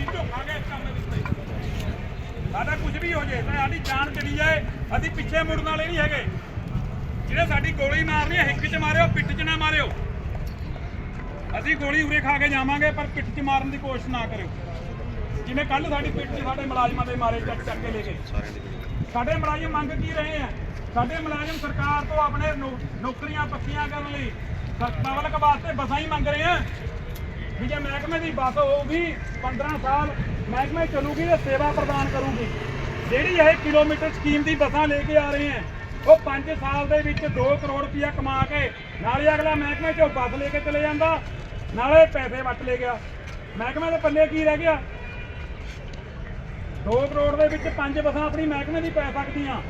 ਅਸੀਂ ਝੁਕਾਂਗੇ ਇਸ ਕੰਮ ਦੇ ਉੱਤੇ ਸਾਡਾ ਕੁਝ ਵੀ ਹੋ ਜੇ, ਤਾਂ ਸਾਡੀ ਜਾਨ ਚਲੀ ਜਾਏ। ਅਸੀਂ ਪਿੱਛੇ ਮੁੜਨ ਵਾਲੇ ਨਹੀਂ ਹੈਗੇ। ਜਿਹੜੇ ਸਾਡੀ ਗੋਲੀ ਮਾਰਨੀ ਹੈ ਹਿੱਕ 'ਚ ਮਾਰਿਓ, ਪਿੱਠ 'ਚ ਨਾ ਮਾਰਿਓ। ਅਸੀਂ ਗੋਲੀ ਉਰੇ ਖਾ ਕੇ ਜਾਵਾਂਗੇ, ਪਰ ਪਿੱਠ 'ਚ ਮਾਰਨ ਦੀ ਕੋਸ਼ਿਸ਼ ਨਾ ਕਰਿਓ। ਜਿਵੇਂ ਕੱਲ ਸਾਡੀ ਪਿੱਠ 'ਚ ਸਾਡੇ ਮੁਲਾਜ਼ਮਾਂ ਦੇ ਮਾਰੇ ਚੱਕ ਚੱਕ ਕੇ ਲੈ ਗਏ। ਸਾਡੇ ਮੁਲਾਜ਼ਮ ਮੰਗ ਕੀ ਰਹੇ ਆ? ਸਾਡੇ ਮੁਲਾਜ਼ਮ ਸਰਕਾਰ ਤੋਂ ਆਪਣੇ ਨੌਕਰੀਆਂ ਪੱਕੀਆਂ ਕਰਨ ਲਈ ਪਬਲਿਕ ਵਾਸਤੇ ਬਸਾਂ ਹੀ ਮੰਗ ਰਹੇ ਆ। ਵੀ ਜੇ ਮਹਿਕਮੇ ਦੀ ਬੱਸ ਹੋਊਗੀ 15 ਸਾਲ ਮਹਿਕਮੇ ਚੱਲੂਗੀ ਤੇ ਸੇਵਾ ਪ੍ਰਦਾਨ ਕਰੂਗੀ। ਜਿਹੜੀ ਇਹ ਕਿਲੋਮੀਟਰ ਸਕੀਮ ਦੀ ਬੱਸਾਂ ਲੈ ਕੇ ਆ ਰਹੇ ਆ ਉਹ 5 ਸਾਲ ਦੇ ਵਿੱਚ 2 ਕਰੋੜ ਰੁਪਇਆ ਕਮਾ ਕੇ, ਨਾਲੇ ਅਗਲਾ ਮਹਿਕਮੇ ਚੋਂ ਬੱਸ ਲੈ ਕੇ ਚਲੇ ਜਾਂਦਾ, ਨਾਲੇ ਪੈਸੇ ਵੱਟ ਲੈ ਗਿਆ। ਮਹਿਕਮੇ ਦੇ ਪੱਲੇ ਕੀ ਰਹਿ ਗਿਆ? 2 ਕਰੋੜ ਦੇ ਵਿੱਚ ਪੰਜ ਬੱਸਾਂ ਆਪਣੀ ਮਹਿਕਮੇ ਦੀ ਪੈ ਸਕਦੀਆਂ।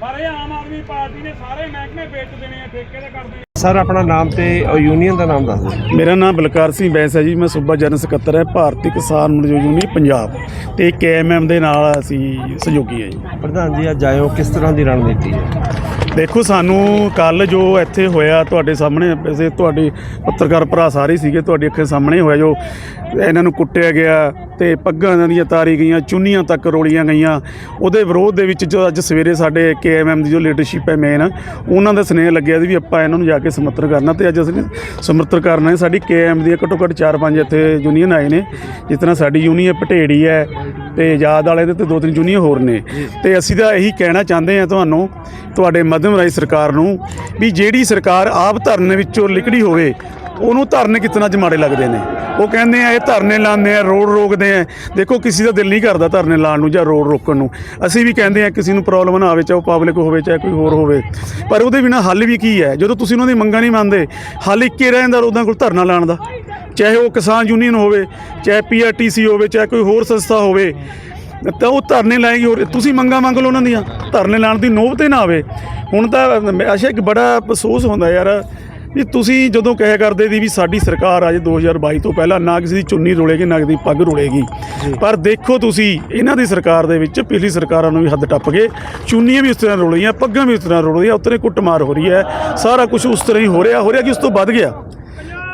ਪਰ ਇਹ ਆਮ ਆਦਮੀ ਪਾਰਟੀ ਨੇ ਸਾਰੇ ਮਹਿਕਮੇ ਵੇਚ ਦੇਣੇ ਆ, ਠੇਕੇ ਦੇ ਕਰਦੇ ਸਰ ਆਪਣਾ ਨਾਮ ਤੇ ਯੂਨੀਅਨ ਦਾ ਨਾਮ ਦੱਸ ਦਿਓ। ਮੇਰਾ ਨਾਮ ਬਲਕਾਰ ਸਿੰਘ ਬੈਂਸ ਹੈ ਜੀ ਮੈਂ ਸੂਬਾ ਜਨਰਲ ਸਕੱਤਰ ਹੈ ਭਾਰਤੀ ਕਿਸਾਨ ਮਜ਼ਦੂਰ ਯੂਨੀਅਨ ਪੰਜਾਬ। ਤੇ ਕੇਐਮਐਮ ਦੇ ਨਾਲ ਅਸੀਂ ਸਹਿਯੋਗੀ ਹੈ ਜੀ। ਪ੍ਰਧਾਨ ਜੀ ਅੱਜ ਆਇਓ ਕਿਸ ਤਰ੍ਹਾਂ ਦੀ ਰਣਨੀਤੀ ਹੈ? ਦੇਖੋ ਸਾਨੂੰ ਕੱਲ ਜੋ ਇੱਥੇ ਹੋਇਆ ਤੁਹਾਡੇ ਸਾਹਮਣੇ ਵੈਸੇ ਤੁਹਾਡੇ ਪੱਤਰਕਾਰ ਭਰਾ ਸਾਰੇ ਸੀਗੇ ਤੁਹਾਡੀ ਅੱਖਾਂ ਸਾਹਮਣੇ ਹੋਇਆ ਜੋ ਇਹਨਾਂ ਨੂੰ ਕੁੱਟਿਆ ਗਿਆ ਤੇ ਪੱਗਾਂ ਦੀਆਂ ਤਾਰੀ ਗਈਆਂ, ਚੁੰਨੀਆਂ ਤੱਕ ਰੋਲੀਆਂ ਗਈਆਂ। ਉਹਦੇ ਵਿਰੋਧ ਦੇ ਵਿੱਚ ਜੋ ਅੱਜ ਸਵੇਰੇ ਸਾਡੇ ਕੇਐਮਐਮ ਦੀ ਜੋ ਲੀਡਰਸ਼ਿਪ ਹੈ ਮੇਨ ਉਹਨਾਂ ਦਾ ਸਨੇਹ ਲੱਗਿਆ ਸੀ ਵੀ ਆਪਾਂ ਇਹਨਾਂ ਨੂੰ ਜਾ ਕੇ ਸਮਰਥਨ ਕਰਨਾ ਤੇ ਅੱਜ ਅਸੀਂ ਸਮਰਥਨ ਕਰਨਾ ਹੈ ਸਾਡੀ ਕੇਐਮ ਦੀ ਘੱਟੋ ਘੱਟ 4-5 ਇੱਥੇ ਯੂਨੀਅਨ ਆਏ ਨੇ, ਜਿਸ ਤਰ੍ਹਾਂ ਸਾਡੀ ਯੂਨੀਅਨ ਪਟੇੜੀ ਹੈ ਤੇ ਆਜ਼ਾਦ ਵਾਲੇ ਦੇ ਤੇ ਦੋ ਤਿੰਨ ਯੂਨੀਅਨ ਹੋਰ ਨੇ। ਤੇ ਅਸੀਂ ਤਾਂ ਇਹੀ ਕਹਿਣਾ ਚਾਹੁੰਦੇ ਹਾਂ ਤੁਹਾਨੂੰ, ਤੁਹਾਡੇ ਮਾਧਿਅਮ ਰਾਹੀਂ ਸਰਕਾਰ ਨੂੰ ਵੀ ਜਿਹੜੀ ਸਰਕਾਰ ਆਪ ਧਰਨੇ ਵਿੱਚੋਂ ਲਿਕੜੀ ਹੋਵੇ, ਉਹਨੂੰ ਧਰਨੇ ਕਿਤਨਾ ਚ ਮਾੜੇ ਲੱਗਦੇ ਨੇ। ਉਹ ਕਹਿੰਦੇ ਆ, ਇਹ ਧਰਨੇ ਲਾਉਂਦੇ ਆ, ਰੋਡ ਰੋਕਦੇ ਆ। ਦੇਖੋ, ਕਿਸੇ ਦਾ ਦਿਲ ਨਹੀਂ ਕਰਦਾ ਧਰਨੇ ਲਾਉਣ ਨੂੰ ਜਾਂ ਰੋਡ ਰੋਕਣ ਨੂੰ। ਅਸੀਂ ਵੀ ਕਹਿੰਦੇ ਆ, ਕਿਸੇ ਨੂੰ ਪ੍ਰੋਬਲਮ ਨਾ ਆਵੇ, ਚਾਹੇ ਉਹ ਪਬਲਿਕ ਹੋਵੇ, ਚਾਹੇ ਕੋਈ ਹੋਰ ਹੋਵੇ। ਪਰ ਉਹਦੇ ਬਿਨਾ ਹੱਲ ਵੀ ਕੀ ਹੈ? ਜਦੋਂ ਤੁਸੀਂ ਉਹਨਾਂ ਦੀ ਮੰਗਾਂ ਨਹੀਂ ਮੰਨਦੇ, ਹੱਲ ਇੱਕ ਹੀ ਰਹਿ ਜਾਂਦਾ ਉਹਦਾਂ ਕੋਲ ਧਰਨਾ ਲਾਉਣ ਦਾ। ਚਾਹੇ ਉਹ ਕਿਸਾਨ ਯੂਨੀਅਨ ਹੋਵੇ, ਚਾਹੇ ਪੀਆਰਟੀਸੀ ਹੋਵੇ, ਚਾਹੇ ਕੋਈ ਹੋਰ ਸੰਸਥਾ ਹੋਵੇ, ਤਾਂ ਉਹ ਧਰਨੇ ਲਾਏਗੀ ਹੋਰ। ਤੁਸੀਂ ਮੰਗਾਂ ਮੰਗ ਲਓ ਉਹਨਾਂ ਦੀਆਂ। ਧਰਨੇ ਲਾਉਣ ਦੀ ਨੋਬਤ ਹੀ ਨਾ ਆਵੇ। ਹੁਣ ਤਾਂ ਅਸ਼ਾ ਇੱਕ ਬੜਾ ਅਫਸੋਸ ਹੁੰਦਾ ਯਾਰ। ਵੀ ਤੁਸੀਂ ਜਦੋਂ ਕਹਿਆ ਕਰਦੇ ਦੀ ਵੀ ਸਾਡੀ ਸਰਕਾਰ ਅੱਜ 2022 ਤੋਂ ਪਹਿਲਾਂ ਨਾ ਕਿਸੇ ਦੀ ਚੁੰਨੀ ਰੋਲੇਗੀ ਨਾ ਕਿਸੇ ਦੀ ਪੱਗ ਰੋਲੇਗੀ। ਪਰ ਦੇਖੋ ਤੁਸੀਂ ਇਹਨਾਂ ਦੀ ਸਰਕਾਰ ਦੇ ਵਿੱਚ ਪਿਛਲੀ ਸਰਕਾਰਾਂ ਨੂੰ ਵੀ ਹੱਦ ਟੱਪ ਗਏ। ਚੁੰਨੀਆਂ ਵੀ ਉਸ ਤਰ੍ਹਾਂ ਰੋਲੀਆਂ ਪੱਗਾਂ ਵੀ ਉਸ ਤਰ੍ਹਾਂ ਰੋਲੀਆਂ ਉਤਰੇ ਕੁੱਟਮਾਰ ਹੋ ਰਹੀ ਹੈ। ਸਾਰਾ ਕੁਝ ਉਸ ਤਰ੍ਹਾਂ ਹੀ ਹੋ ਰਿਹਾ ਹੋ ਰਿਹਾ ਕਿ ਉਸ ਤੋਂ ਵੱਧ ਗਿਆ?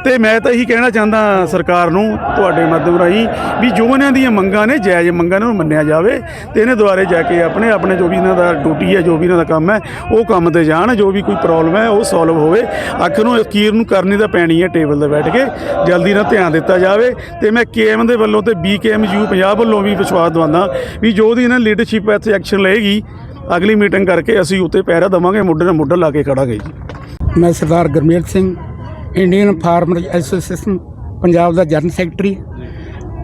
ਤੇ ਮੈਂ ਤਾਂ ਇਹੀ ਕਹਿਣਾ ਚਾਹੁੰਦਾ ਸਰਕਾਰ ਨੂੰ, ਤੁਹਾਡੇ ਮਾਧਿਅਮ ਰਾਹੀਂ, ਵੀ ਜੋ ਇਹਨਾਂ ਦੀਆਂ ਮੰਗਾਂ ਨੇ, ਜਾਇਜ਼ ਮੰਗਾਂ ਨੇ ਉਹ ਮੰਨਿਆ ਜਾਵੇ ਤੇ ਇਹਨੇ ਦੁਆਰੇ ਜਾ ਕੇ ਆਪਣੇ ਆਪਣੇ ਜੋ ਵੀ ਇਹਨਾਂ ਦਾ ਡਿਊਟੀ ਹੈ, ਜੋ ਵੀ ਇਹਨਾਂ ਦਾ ਕੰਮ ਹੈ, ਉਹ ਕੰਮ ਤੇ ਜਾਣ, ਜੋ ਵੀ ਕੋਈ ਪ੍ਰੋਬਲਮ ਹੈ, ਉਹ ਸੋਲਵ ਹੋਵੇ। ਆਖਰ ਨੂੰ, ਅਖੀਰ ਨੂੰ ਕਰਨੀ ਤਾਂ ਪੈਣੀ ਹੈ ਟੇਬਲ ਤੇ ਬੈਠ ਕੇ, ਜਲਦੀ ਨਾਲ ਧਿਆਨ ਦਿੱਤਾ ਜਾਵੇ। ਤੇ ਮੈਂ ਕੇਐਮ ਦੇ ਵੱਲੋਂ ਤੇ ਬੀਕੇਐਮਯੂ ਪੰਜਾਬ ਵੱਲੋਂ ਵੀ ਵਿਸ਼ਵਾਸ ਦਵਾਉਂਦਾ ਵੀ ਜੋ ਦੀ ਇਹਨਾਂ ਲੀਡਰਸ਼ਿਪ ਇੱਥੇ ਐਕਸ਼ਨ ਲਏਗੀ, ਅਗਲੀ ਮੀਟਿੰਗ ਕਰਕੇ ਅਸੀਂ ਉੱਤੇ ਪੈਰਾ ਦਵਾਂਗੇ, ਮੁੱਢੇ ਨਾਲ ਮੁੱਢਾ ਲਾ ਕੇ ਖੜਾਂਗੇ ਜੀ। ਮੈਂ Sardar Gurmel Singh Indian farmer association, Punjab ਦਾ ਜਨਰਲ ਸੈਕਟਰੀ।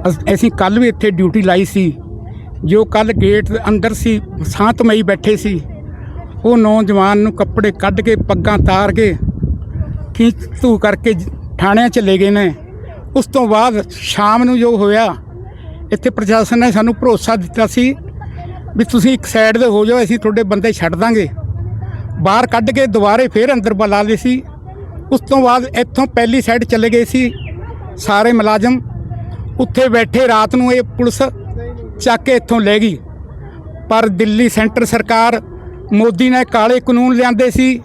ਅਸ- ਅਸੀਂ ਕੱਲ ਵੀ ਇੱਥੇ ਡਿਊਟੀ ਲਾਈ ਸੀ। ਜੋ ਕੱਲ ਗੇਟ ਦੇ ਅੰਦਰ ਸੀ ਸ਼ਾਂਤਮਈ ਬੈਠੇ ਸੀ। ਉਹ ਨੌਜਵਾਨ ਨੂੰ ਕੱਪੜੇ ਕੱਢ ਕੇ, ਪੱਗਾਂ ਤਾਰ ਕੇ ਖਿੱਚ ਧੂ ਕਰਕੇ ਥਾਣਿਆਂ ਚ ਲੈ ਗਏ ਨੇ। ਉਸ ਤੋਂ ਬਾਅਦ ਸ਼ਾਮ ਨੂੰ ਜੋ ਹੋਇਆ, ਇੱਥੇ ਪ੍ਰਸ਼ਾਸਨ ਨੇ ਸਾਨੂੰ ਭਰੋਸਾ ਦਿੱਤਾ ਸੀ ਵੀ ਤੁਸੀਂ ਇੱਕ ਸਾਈਡ ਦੇ ਹੋ ਜਾਓ, ਅਸੀਂ ਤੁਹਾਡੇ ਬੰਦੇ ਛੱਡ ਦਾਂਗੇ। ਬਾਹਰ ਕੱਢ ਕੇ ਦੁਬਾਰੇ ਫੇਰ ਅੰਦਰ ਬੁਲਾ ਲਏ ਸੀ। ਉਸ ਤੋਂ ਬਾਅਦ ਇੱਥੋਂ ਪਹਿਲੀ ਸਾਈਡ ਚਲੇ ਗਏ ਸੀ ਸਾਰੇ ਮੁਲਾਜ਼ਮ। ਉੱਥੇ ਬੈਠੇ ਰਾਤ ਨੂੰ ਇਹ ਪੁਲਿਸ ਚੱਕ ਕੇ ਇੱਥੋਂ ਲੈ ਗਈ। ਪਰ ਦਿੱਲੀ ਸੈਂਟਰ ਸਰਕਾਰ ਮੋਦੀ ਨੇ ਕਾਲੇ ਕਾਨੂੰਨ ਲਿਆਂਦੇ ਸੀ।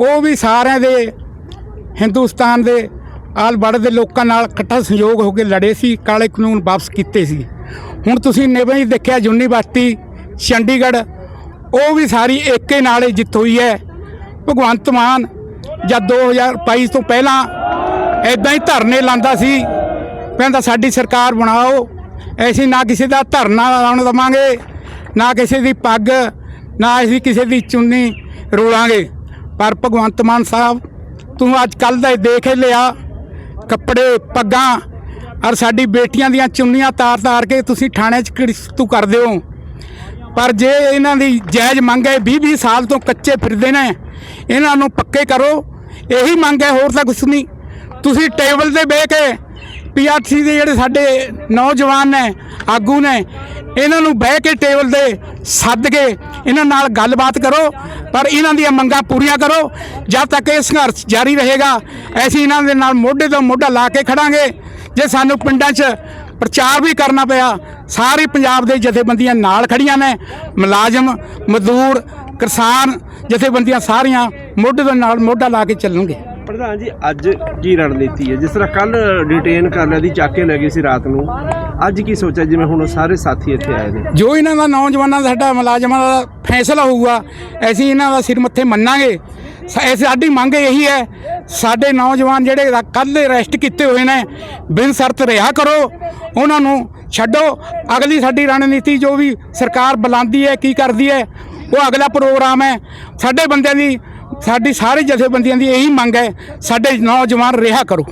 ਉਹ ਵੀ ਸਾਰਿਆਂ ਦੇ, ਹਿੰਦੁਸਤਾਨ ਦੇ, ਆਲ ਬੜ ਦੇ ਲੋਕਾਂ ਨਾਲ ਇਕੱਠਾ ਸਹਿਯੋਗ ਹੋ ਕੇ ਲੜੇ ਸੀ, ਕਾਲੇ ਕਾਨੂੰਨ ਵਾਪਸ ਕੀਤੇ ਸੀ। ਹੁਣ ਤੁਸੀਂ ਨਿਵੇਂ ਹੀ ਦੇਖਿਆ ਯੂਨੀਵਰਸਿਟੀ, ਚੰਡੀਗੜ੍ਹ, ਉਹ ਵੀ ਸਾਰੀ ਏਕੇ ਨਾਲ ਹੀ ਜਿੱਤ ਹੋਈ ਹੈ। ਭਗਵੰਤ ਮਾਨ ਜਦ 2022 ਤੋਂ ਪਹਿਲਾਂ ਐਦਾਂ ਹੀ ਧਰਨੇ ਲਾਂਦਾ ਸੀ, ਕਹਿੰਦਾ ਸਾਡੀ ਸਰਕਾਰ ਬਣਾਓ ਐਸੀ ਨਾ ਕਿਸੇ ਦਾ ਧਰਨਾ ਲਾਉਣ ਦਵਾਂਗੇ, ਨਾ ਕਿਸੇ ਦੀ ਪੱਗ, ਨਾ ਅਸੀਂ ਕਿਸੇ ਦੀ ਚੁੰਨੀ ਰੋਲਾਂਗੇ। ਪਰ ਭਗਵੰਤ ਮਾਨ ਸਾਹਿਬ, ਤੂੰ ਅੱਜ ਕੱਲ ਦਾ ਹੀ ਦੇਖ ਹੀ ਲਿਆ, ਕੱਪੜੇ, ਪੱਗਾਂ, ਔਰ ਸਾਡੀ ਬੇਟੀਆਂ ਦੀਆਂ ਚੁੰਨੀਆਂ ਤਾਰ-ਤਾਰ ਕੇ ਤੁਸੀਂ ਥਾਣੇ 'ਚ ਤੂੰ ਕਰਦੇ ਹੋ। ਪਰ ਜੇ ਇਹਨਾਂ ਦੀ ਜਾਇਜ਼ ਮੰਗ ਹੈ 20-20 ਸਾਲ ਤੋਂ ਕੱਚੇ ਫਿਰਦੇ ਨੇ ਇਹਨਾਂ ਨੂੰ ਪੱਕੇ ਕਰੋ। ਇਹੀ ਮੰਗ ਹੈ, ਹੋਰ ਤਾਂ ਕੁਛ ਨਹੀਂ। ਤੁਸੀਂ ਟੇਬਲ ਤੇ ਬਹਿ ਕੇ ਪੀਆਰਸੀ ਦੇ ਜਿਹੜੇ ਸਾਡੇ ਨੌਜਵਾਨ ਨੇ, ਆਗੂ ਨੇ, ਇਹਨਾਂ ਨੂੰ ਬਹਿ ਕੇ ਟੇਬਲ ਤੇ ਸੱਦ ਕੇ ਇਹਨਾਂ ਨਾਲ ਗੱਲਬਾਤ ਕਰੋ, ਪਰ ਇਹਨਾਂ ਦੀਆਂ ਮੰਗਾਂ ਪੂਰੀਆਂ ਕਰੋ। ਜਦ ਤੱਕ ਇਹ ਸੰਘਰਸ਼ ਜਾਰੀ ਰਹੇਗਾ, ਅਸੀਂ ਇਹਨਾਂ ਦੇ ਨਾਲ ਮੋਢੇ ਤੋਂ ਮੋਢਾ ਲਾ ਕੇ ਖੜਾਂਗੇ। ਜੇ ਸਾਨੂੰ ਪਿੰਡਾਂ 'ਚ ਪ੍ਰਚਾਰ ਵੀ ਕਰਨਾ ਪਿਆ, ਸਾਰੇ ਪੰਜਾਬ ਦੇ ਜਥੇਬੰਦੀਆਂ ਨਾਲ ਖੜੀਆਂ ਨੇ। ਮੁਲਾਜ਼ਮ, ਮਜ਼ਦੂਰ ਕਿਸਾਨ ਜਥੇਬੰਦੀਆਂ ਸਾਰੀਆਂ ਮੋਢੇ ਦੇ ਨਾਲ ਮੋਢਾ ਲਾ ਕੇ ਚੱਲਣਗੇ। ਪ੍ਰਧਾਨ ਜੀ ਅੱਜ ਕੀ ਰਣਨੀਤੀ ਹੈ? ਜਿਸ ਤਰ੍ਹਾਂ ਕੱਲ ਡਿਟੇਨ ਕਰ ਲਿਆ ਦੀ ਚੱਕ ਕੇ ਲੈ ਗਏ ਸੀ ਰਾਤ ਨੂੰ। ਅੱਜ ਕੀ ਸੋਚਿਆ? ਜਿਵੇਂ ਹੁਣ ਸਾਰੇ ਸਾਥੀ ਇੱਥੇ ਆਏ ਨੇ। ਜੋ ਇਹਨਾਂ ਦਾ ਨੌਜਵਾਨਾਂ ਦਾ ਸਾਡਾ ਮੁਲਾਜ਼ਮਾਂ ਦਾ ਫੈਸਲਾ ਹੋਊਗਾ ਅਸੀਂ ਇਹਨਾਂ ਦਾ ਸਿਰ ਮੱਥੇ ਮੰਨਾਂਗੇ। ਸਾਡੀ ਮੰਗ ਇਹੀ ਹੈ ਸਾਡੇ ਨੌਜਵਾਨ ਜਿਹੜੇ ਕੱਲ੍ਹ ਦੇ ਅਰੈਸਟ ਕੀਤੇ ਹੋਏ ਨੇ ਬਿਨ ਸ਼ਰਤ ਰਿਹਾ ਕਰੋ ਉਹਨਾਂ ਨੂੰ ਛੱਡੋ। ਅਗਲੀ ਸਾਡੀ ਰਣਨੀਤੀ ਜੋ ਵੀ ਸਰਕਾਰ ਬੁਲਾਉਂਦੀ ਹੈ ਕੀ ਕਰਦੀ ਹੈ ਉਹ ਅਗਲਾ ਪ੍ਰੋਗਰਾਮ ਹੈ। ਸਾਡੇ ਬੰਦਿਆਂ ਦੀ, ਸਾਡੀ ਸਾਰੇ ਜਥੇਬੰਦੀਆਂ ਦੀ ਇਹੀ ਮੰਗ ਹੈ, ਸਾਡੇ ਨੌਜਵਾਨ ਰਿਹਾ ਕਰੋ।